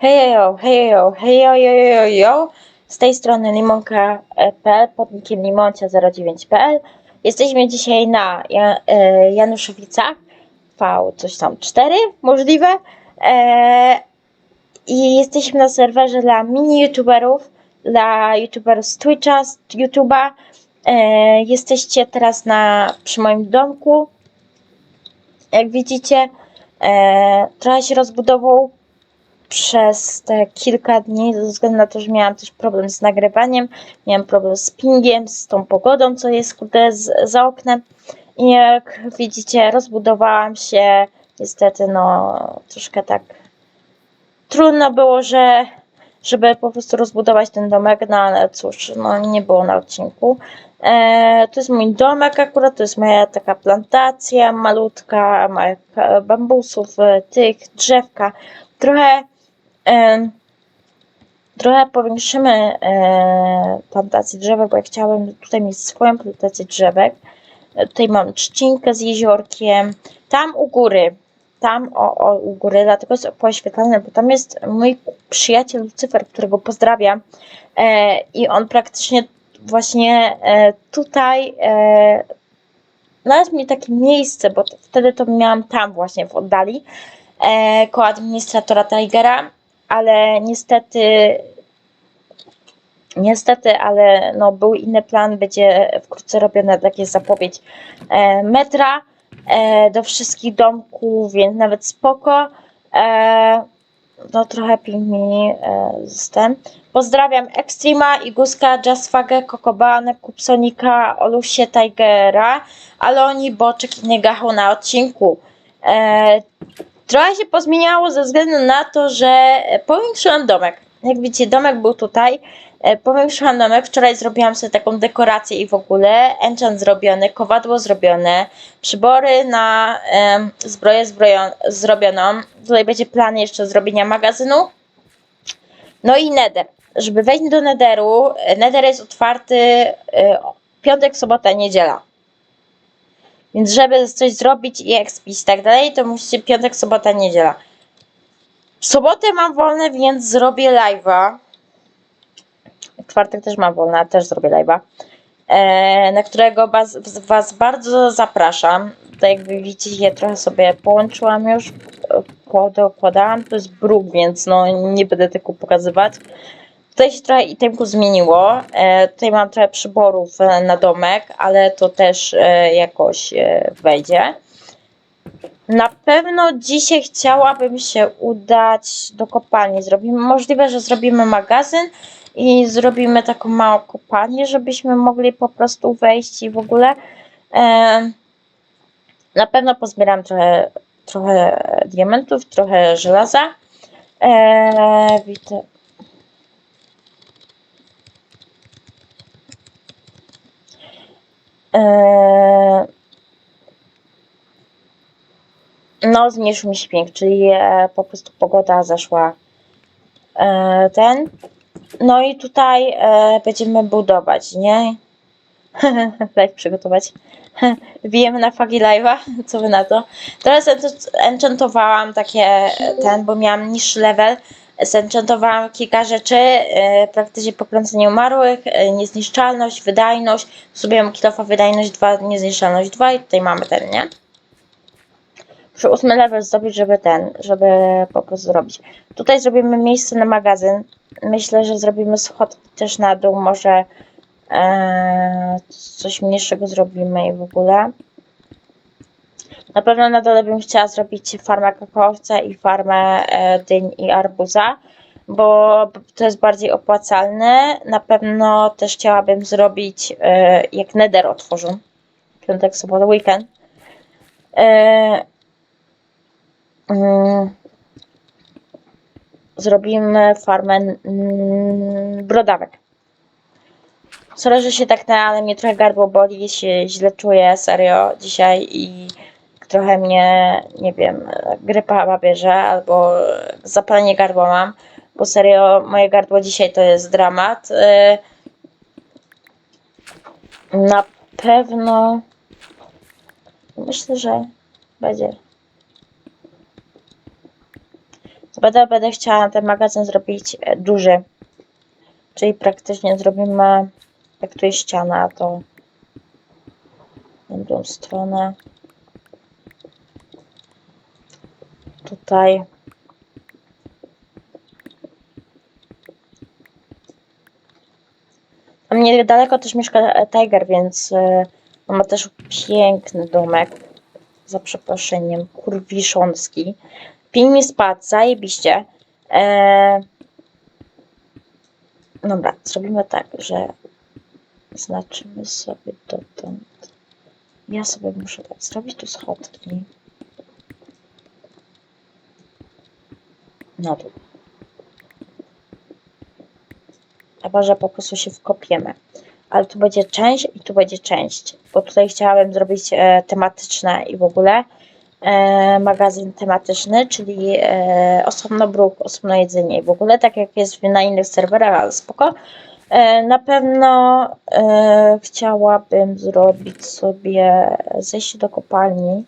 Hejo, hejo, hejo, hejo, hejo. Z tej strony limonka.pl pod nickiem limoncia09.pl Jesteśmy dzisiaj na e, Januszowicach V coś tam 4 możliwe e, i jesteśmy na serwerze dla mini youtuberów, dla youtuberów z Twitcha, z YouTube'a. E, jesteście teraz na, przy moim domku. Jak widzicie, e, trochę się rozbudował przez te kilka dni, ze względu na to, że miałam też problem z nagrywaniem, miałam problem z pingiem, z tą pogodą, co jest kurde z, za oknem. I jak widzicie, rozbudowałam się. Niestety, no, troszkę tak trudno było, że żeby po prostu rozbudować ten domek, no ale cóż, no nie było na odcinku. E, to jest mój domek akurat, to jest moja taka plantacja malutka, e, bambusów, e, tych, drzewka. Trochę Trochę powiększymy e, plantację drzewek, bo ja chciałem tutaj mieć swoją plantację drzewek. E, Tutaj mam trzcinkę z jeziorkiem. Tam u góry, tam o, o u góry, dlatego jest poświetlane, bo tam jest mój przyjaciel Lucyfer, którego pozdrawiam. E, I on praktycznie właśnie e, tutaj e, znalazł mi takie miejsce, bo wtedy to miałam tam właśnie w oddali e, koło administratora Tigera, ale niestety niestety, ale no, był inny plan, będzie wkrótce robiona taka zapowiedź e, metra e, do wszystkich domków, więc nawet spoko. E, no trochę ping mi e, z tym. Pozdrawiam Extrema, Iguska, Justfagę, Kokobanę, Kupsonika, Olusie, Tigera, ale oni boczek i nie gachą na odcinku. E, Trochę się pozmieniało ze względu na to, że powiększyłam domek. Jak widzicie, domek był tutaj. E, Powiększyłam domek. Wczoraj zrobiłam sobie taką dekorację i w ogóle. Enchant zrobiony, kowadło zrobione, przybory na em, zbroję zrobioną. Tutaj będzie plan jeszcze zrobienia magazynu. No i nether. Żeby wejść do netheru, e, nether jest otwarty e, piątek, sobota, niedziela. Więc żeby coś zrobić i expić i tak dalej, to musicie piątek, sobota, niedziela. W sobotę mam wolne, więc zrobię live'a. Czwartek też mam wolne, też zrobię live'a. E, na którego was, was bardzo zapraszam. Tutaj jak widzicie, ja trochę sobie połączyłam już, podokładałam. To jest bruk, więc no nie będę tego pokazywać. Tutaj się trochę itemku zmieniło. E, tutaj mam trochę przyborów e, na domek, ale to też e, jakoś e, wejdzie. Na pewno dzisiaj chciałabym się udać do kopalni. Zrobimy, możliwe, że zrobimy magazyn i zrobimy taką małą kopalnię, żebyśmy mogli po prostu wejść i w ogóle. E, na pewno pozbieram trochę, trochę diamentów, trochę żelaza. E, widzę. No, zmniejszył mi się pięk, czyli e, po prostu pogoda zaszła e, ten. No i tutaj e, będziemy budować, nie? Live przygotować. Wbijemy na fagi live'a, co wy na to? Teraz enchant- enchantowałam takie ten, bo miałam niższy level. Zenchantowałam kilka rzeczy, e, praktycznie pokręcenie umarłych, e, niezniszczalność, wydajność. Zrobiłam kilofa wydajność 2, niezniszczalność 2 i tutaj mamy ten, nie? Muszę ósmy level zrobić, żeby ten, żeby po prostu zrobić. Tutaj zrobimy miejsce na magazyn. Myślę, że zrobimy schodki też na dół, może e, coś mniejszego zrobimy i w ogóle. Na pewno na dole bym chciała zrobić farmę kakaowca i farmę e, dyń i arbuza, bo to jest bardziej opłacalne. Na pewno też chciałabym zrobić, e, jak Nether otworzą, piątek, sobota, weekend. E, mm, zrobimy farmę mm, brodawek. Sorry, że się tak na, ale mnie trochę gardło boli, się źle czuję, serio, dzisiaj i trochę mnie, nie wiem, grypa bierze, albo zapalenie gardła mam, bo serio, moje gardło dzisiaj to jest dramat. Y, Na pewno myślę, że będzie. będę, będę chciała ten magazyn zrobić e, duży. Czyli praktycznie zrobimy, jak tu jest ściana, to na stronę. Tutaj. Tam niedaleko też mieszka Tiger, więc e, on ma też piękny domek. Za przeproszeniem, kurwiszącki. Pięknie spadł, zajebiście. E, dobra, zrobimy tak, że znaczymy sobie dotąd. Ja sobie muszę tak zrobić tu schodki. Na dół. Chyba, że po prostu się wkopiemy. Ale tu będzie część i tu będzie część. Bo tutaj chciałabym zrobić e, tematyczne i w ogóle e, magazyn tematyczny, czyli e, osobno bruk, osobno jedzenie i w ogóle tak jak jest na innych serwerach, ale spoko. E, na pewno e, chciałabym zrobić sobie zejście do kopalni.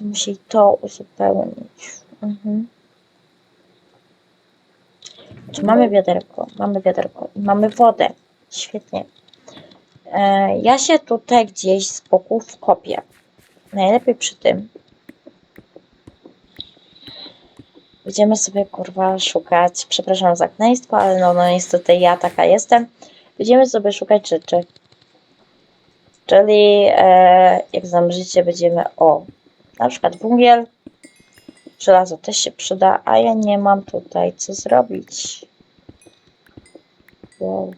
Musieli to uzupełnić. Mhm. Czy mamy wiaderko? Mamy wiaderko i mamy wodę. Świetnie. E, ja się tutaj gdzieś z boku wkopię. Najlepiej przy tym. Będziemy sobie kurwa szukać. Przepraszam za kneństwo, ale no, no niestety ja taka jestem. Będziemy sobie szukać rzeczy. Czyli e, jak znam życie, będziemy o na przykład węgiel. Żelazo też się przyda, a ja nie mam tutaj co zrobić. Wow.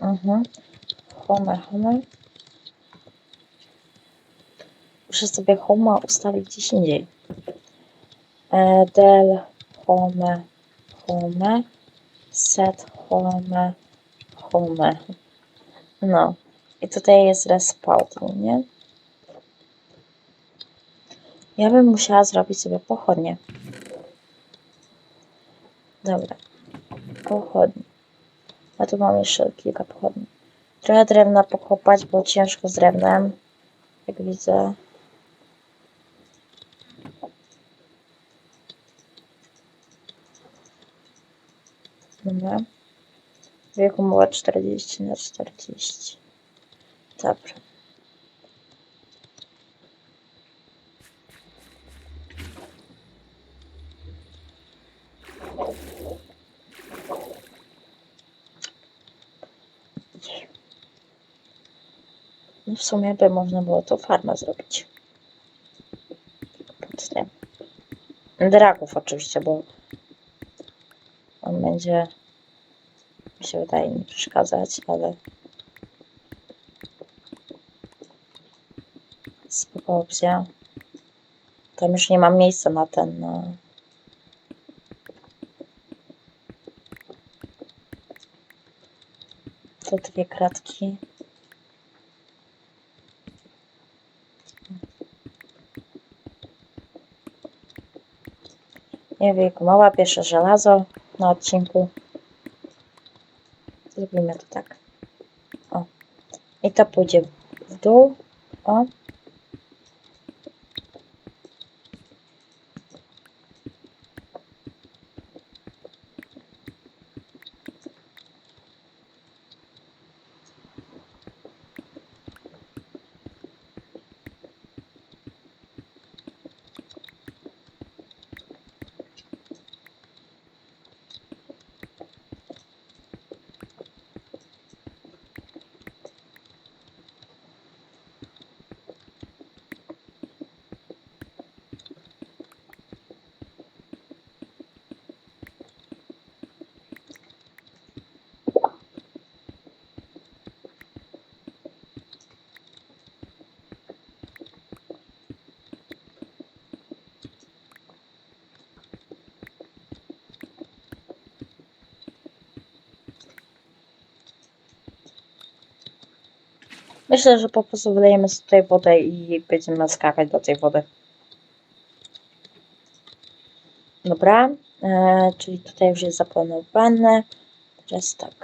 Mhm. Home, home. Muszę sobie home ustawić gdzieś indziej. E, del home, home, set home, home. No. I tutaj jest respawn, nie? Ja bym musiała zrobić sobie pochodnie. Dobra. Pochodnie. A tu mam jeszcze kilka pochodni. Trochę drewna pokopać, bo ciężko z drewnem. Jak widzę. Dobra. Wieku była 40 na 40. Dobra. No w sumie by można było to farmę zrobić. Pod tym. Dragów oczywiście, bo on będzie mi się wydaje nie przeszkadzać, ale spoko opcja. Tam już nie mam miejsca na ten na te dwie kratki. Nie wiem, mała pierwsze żelazo na odcinku. Zrobimy to tak. O. I to pójdzie w dół. O. Myślę, że po prostu wylejemy sobie tutaj wodę i będziemy skakać do tej wody. Dobra, e, czyli tutaj już jest zaplanowane. Teraz tak.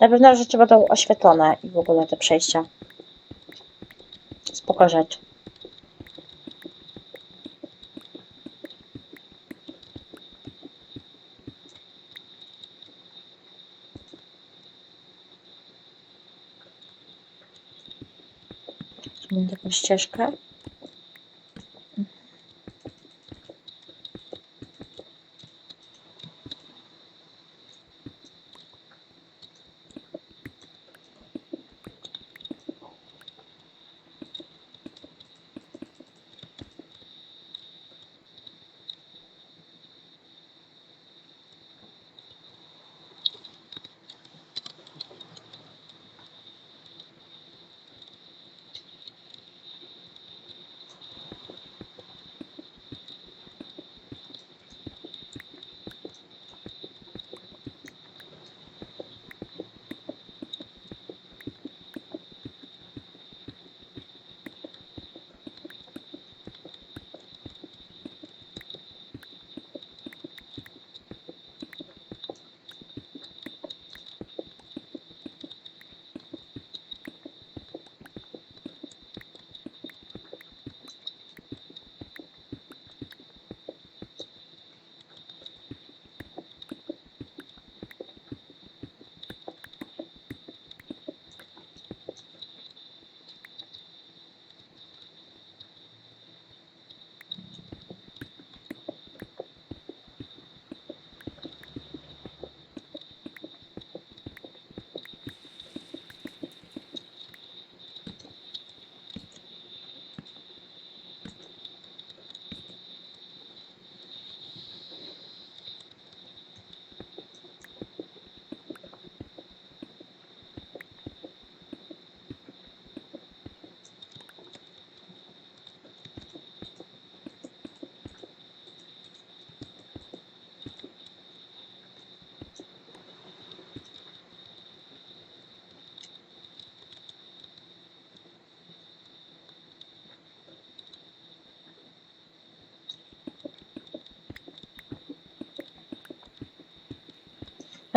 Na pewno rzeczy będą oświetlone i w ogóle te przejścia. Spoko rzecz. Mam taką ścieżkę.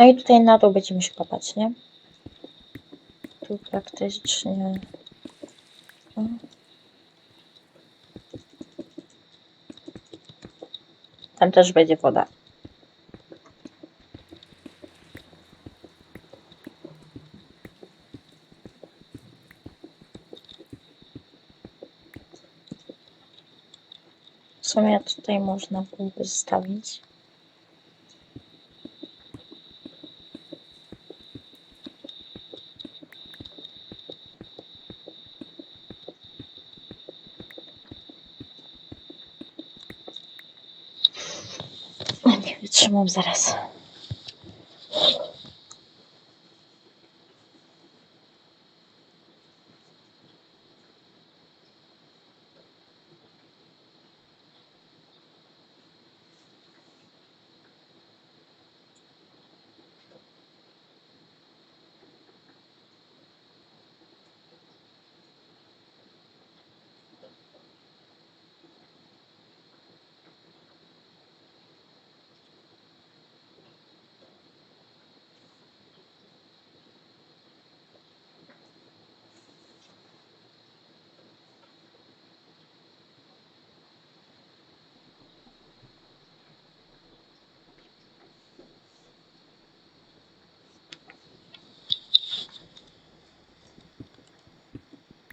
No i tutaj na dół będziemy się kopać, nie? Tu praktycznie. O. Tam też będzie woda. W sumie tutaj można byłoby zostawić. Nie wytrzymam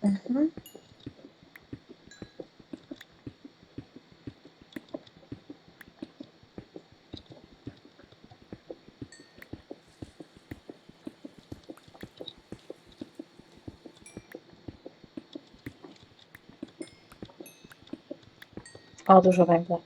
Mhm. O, dużo węgla.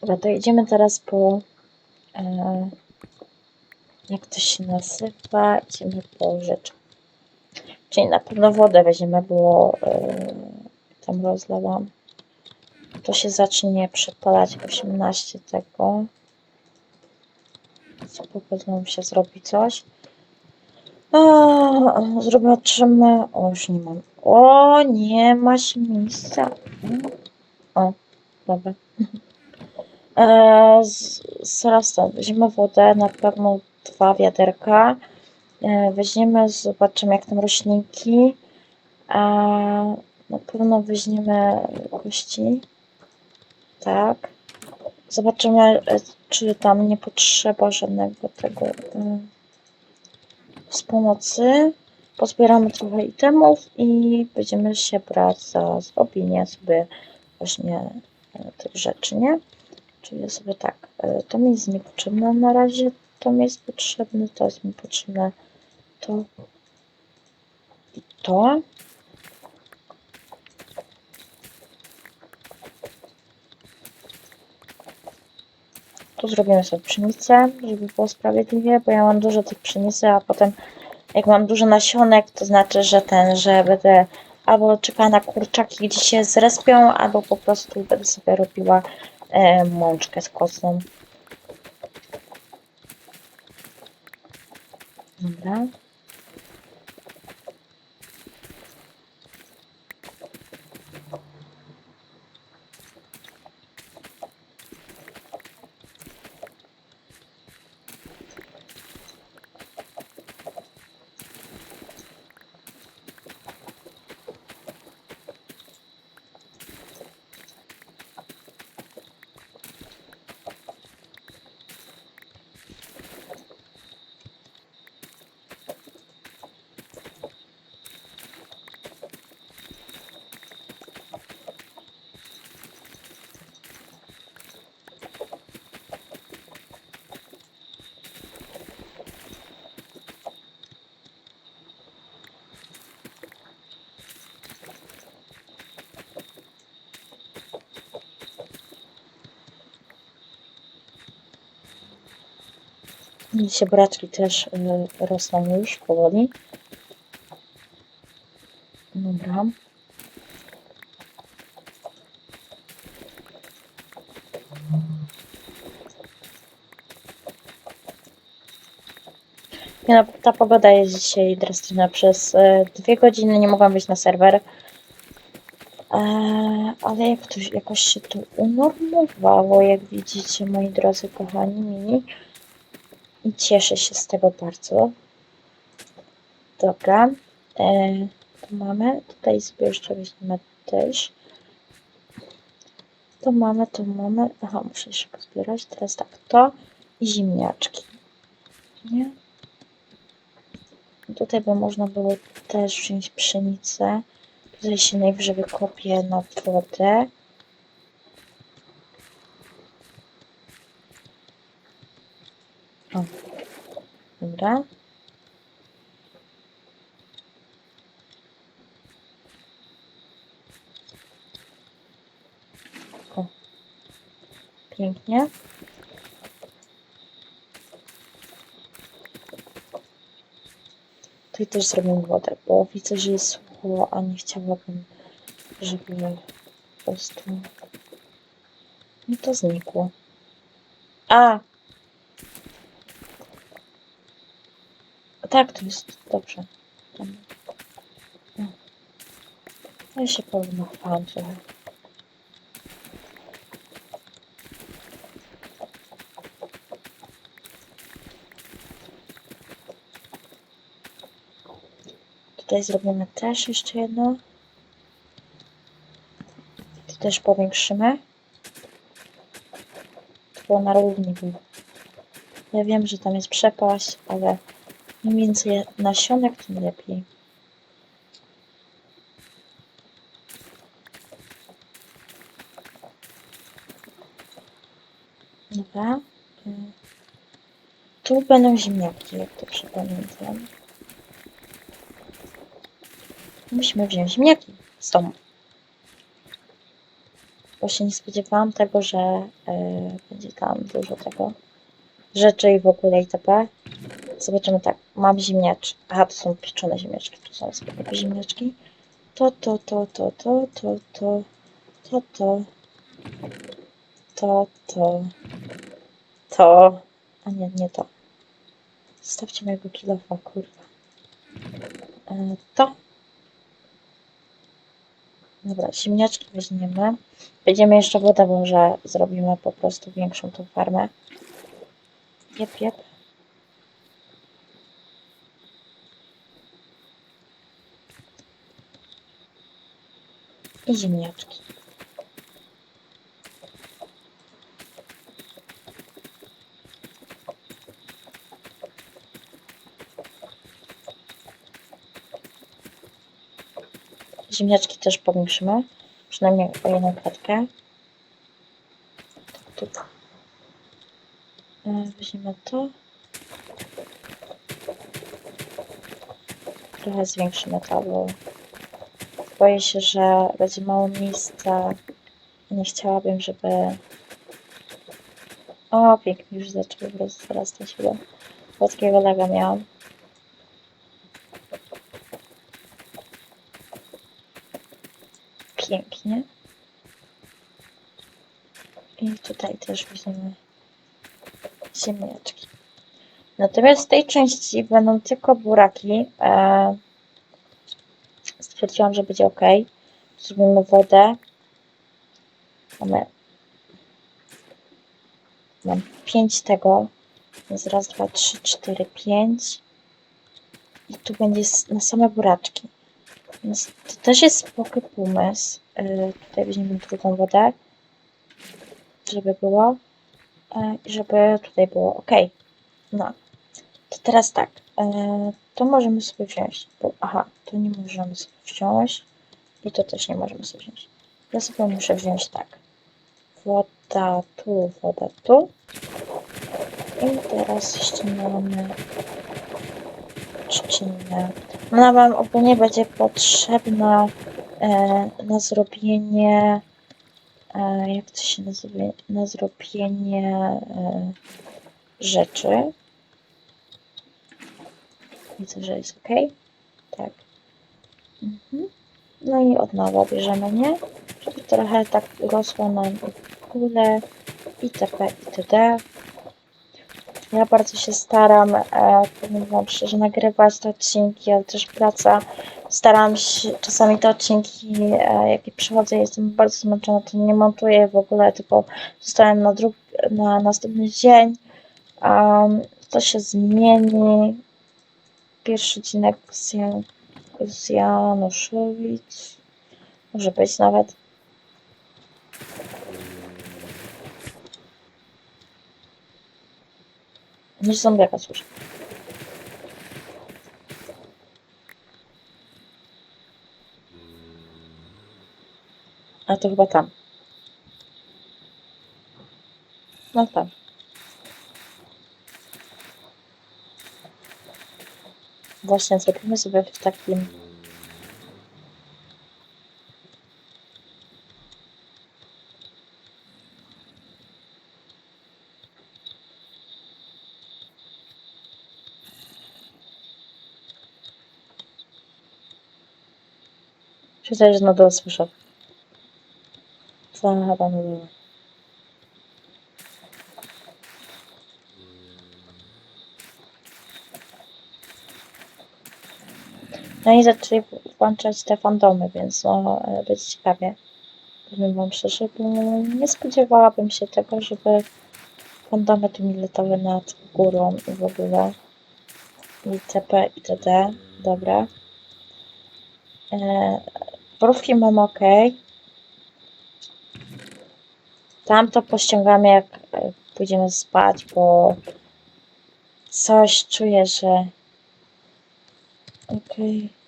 Dobra, to idziemy teraz po. E, jak to się nazywa? Idziemy po rzecz. Czyli na pewno wodę weźmiemy, bo e, tam rozlałam. To się zacznie przepalać 18 tego. Spokojnie się zrobi coś. O, zobaczymy. O, już nie mam. O, nie ma się miejsca. O, dobra. E, zaraz to, weźmiemy wodę, na pewno dwa wiaderka. E, weźmiemy, zobaczymy jak tam roślinki. Na pewno weźmiemy kości. Tak. Zobaczymy, e, czy tam nie potrzeba żadnego tego z pomocy. Pozbieramy trochę itemów i będziemy się brać za zrobienie sobie właśnie tych rzeczy, nie? Czyli sobie tak, e, to mi jest niepotrzebne na razie, to mi jest potrzebne, to jest mi potrzebne, to i to. Tu zrobimy sobie pszenicę, żeby było sprawiedliwie, bo ja mam dużo tych pszenicy, a potem jak mam dużo nasionek, to znaczy, że ten, że będę albo czekała na kurczaki, gdzie się zrespią, albo po prostu będę sobie robiła e, mączkę z kostą. Dobra. Widzicie, braczki też rosną już powoli. Dobra. No, ta pogoda jest dzisiaj drastyczna. Przez e, dwie godziny nie mogłam wyjść na serwer. E, ale jak to, jakoś się to unormowało, jak widzicie, moi drodzy kochani mini. I cieszę się z tego bardzo. Dobra. E, tu mamy. Tutaj sobie jeszcze też. To mamy, to mamy. Aha, muszę jeszcze pozbierać. Teraz tak, to i ziemniaczki. Nie? Tutaj by można było też wziąć pszenicę. Tutaj się najwyżej wykopię na wodę. O. Dobra. O. Pięknie. Tutaj też zrobimy wodę, bo widzę, że jest sucho, a nie chciałabym, żeby po prostu mi to znikło. A! Tak, to jest dobrze. Ja się powymachałam trochę. Tutaj zrobimy też jeszcze jedno. Tu też powiększymy. To było na równi. Ja wiem, że tam jest przepaść, ale im więcej nasionek, tym lepiej. Dobra. Y, Tu będą ziemniaki, jak to pamiętam. Musimy wziąć ziemniaki z domu. Bo się nie spodziewałam tego, że e, będzie tam dużo tego rzeczy i w ogóle itp. Zobaczymy tak, mam ziemniaczki. Aha, to są pieczone ziemniaczki, to są zwykłe ziemniaczki. To, to, to, to, to, to, to, to, to, to, to, to, a nie, nie to. Zostawcie mojego kilofa, kurwa. E, to. Dobra, ziemniaczki weźmiemy. Będziemy jeszcze wodę może zrobimy po prostu większą tą farmę. Jep, jep. I ziemniaczki. Ziemniaczki też powiększymy. Przynajmniej o jedną klatkę. Tak, tu. E, Weźmiemy to. Trochę zwiększymy to, bo boję się, że będzie mało miejsca. Nie chciałabym, żeby... O, pięknie, już zaczęły rozrastać chyba. Polskiego laga miałam. Pięknie. I tutaj też weźmiemy ziemniaczki. Natomiast w tej części będą tylko buraki. E, stwierdziłam, że będzie ok. Zrobimy wodę. Mamy. Mam 5 tego. Więc raz, dwa, trzy, cztery, pięć. I tu będzie na same buraczki. Więc to też jest spoko pomysł. E, tutaj weźmiemy drugą wodę. Żeby było. E, I żeby tutaj było ok. No. To teraz tak. E, to możemy sobie wziąć. Aha, to nie możemy sobie wziąć. I to też nie możemy sobie wziąć. Ja sobie muszę wziąć tak. Woda tu, woda tu. I teraz ścinamy trzcinę. Ona Wam ogólnie będzie potrzebna e, na zrobienie e, jak to się nazywa? Na zrobienie e, rzeczy. Widzę, że jest ok. Tak. Mhm. No i od nowa bierzemy, nie? Żeby trochę tak rosło nam górę itp. itd. Ja bardzo się staram, e, powiem Wam szczerze, nagrywać te odcinki, ale też praca. Staram się, czasami te odcinki, e, jakie przychodzę, jestem bardzo zmęczona, to nie montuję w ogóle, tylko zostałem na, na następny dzień. Um, to się zmieni. Pierwszy odcinek z, Jan, z Januszowic. Może być nawet. Niż zombiaka słyszę. A to chyba tam. No tam. Właśnie zrobimy sobie w takim. Na dole słyszę. Co chyba dole. No i zaczęli włączać te fandomy, więc no, będzie ciekawie. Powiem wam szczerze, bo nie spodziewałabym się tego, żeby fandomy tu mi nad górą i w ogóle. ITP, itd. Dobra. E, mam ok. Tam to pościągamy jak e, pójdziemy spać, bo coś czuję, że okej, to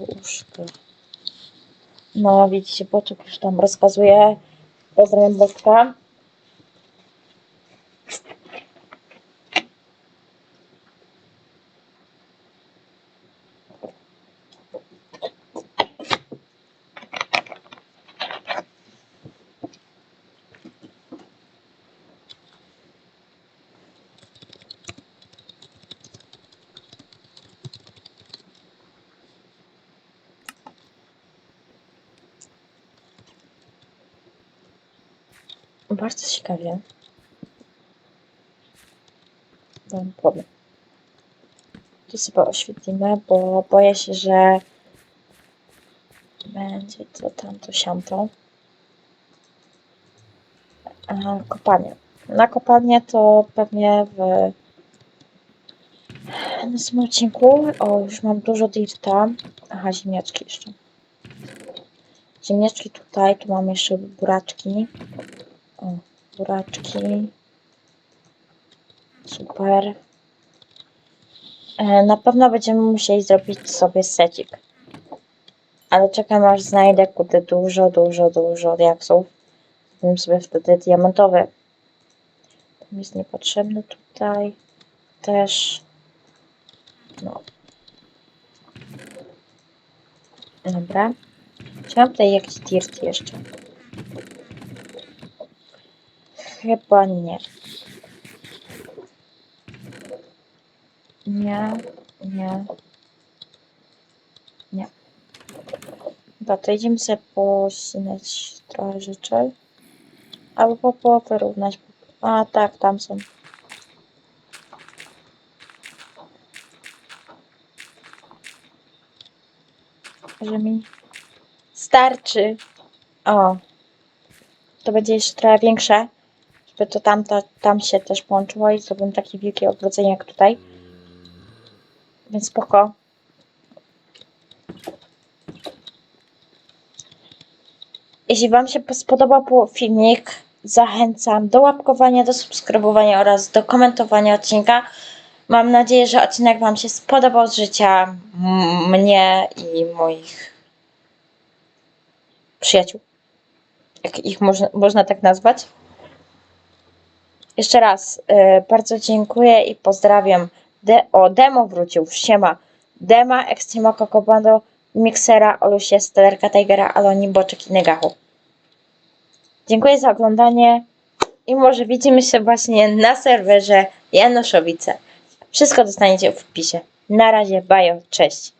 łóżko. No widzicie, Boczek już tam rozkazuje. Pozdrawiam Boczka. Bardzo ciekawie. Wam powiem. Tu sobie oświetlimy, bo boję się, że będzie to tamto, siamto. A, kopalnie. Na kopalnię to pewnie w na tym odcinku. O, już mam dużo dirta. Aha, ziemniaczki jeszcze. Ziemniaczki tutaj, tu mam jeszcze buraczki. O, buraczki. Super. E, Na pewno będziemy musieli zrobić sobie secik. Ale czekam aż znajdę kurde dużo, dużo, dużo diaksów. Zrobimy sobie wtedy diamentowy. To mi jest niepotrzebny tutaj. Też. No. Dobra. Mam tutaj jakiś dirt jeszcze? Chyba nie. Nie, nie. Nie. Dobra, to idziemy sobie posinać trochę rzeczy. Albo po wyrównać. A tak, tam są. Że mi starczy. O. To będzie jeszcze trochę większe. Żeby to tam, to, tam się też połączyło i zrobimy takie wielkie ogrodzenie jak tutaj. Więc spoko. Jeśli Wam się spodobał po- filmik, zachęcam do łapkowania, do subskrybowania oraz do komentowania odcinka. Mam nadzieję, że odcinek Wam się spodobał z życia mnie i moich przyjaciół. Jak ich można, można tak nazwać. Jeszcze raz y, bardzo dziękuję i pozdrawiam. De o, demo wrócił, siema. Dema, Extremo Kokobando, Mixera, Olusie, Stellerka, Tigera, Aloni, Boczek i Negachu. Dziękuję za oglądanie i może widzimy się właśnie na serwerze Januszowice. Wszystko dostaniecie w wpisie. Na razie, bajo, cześć.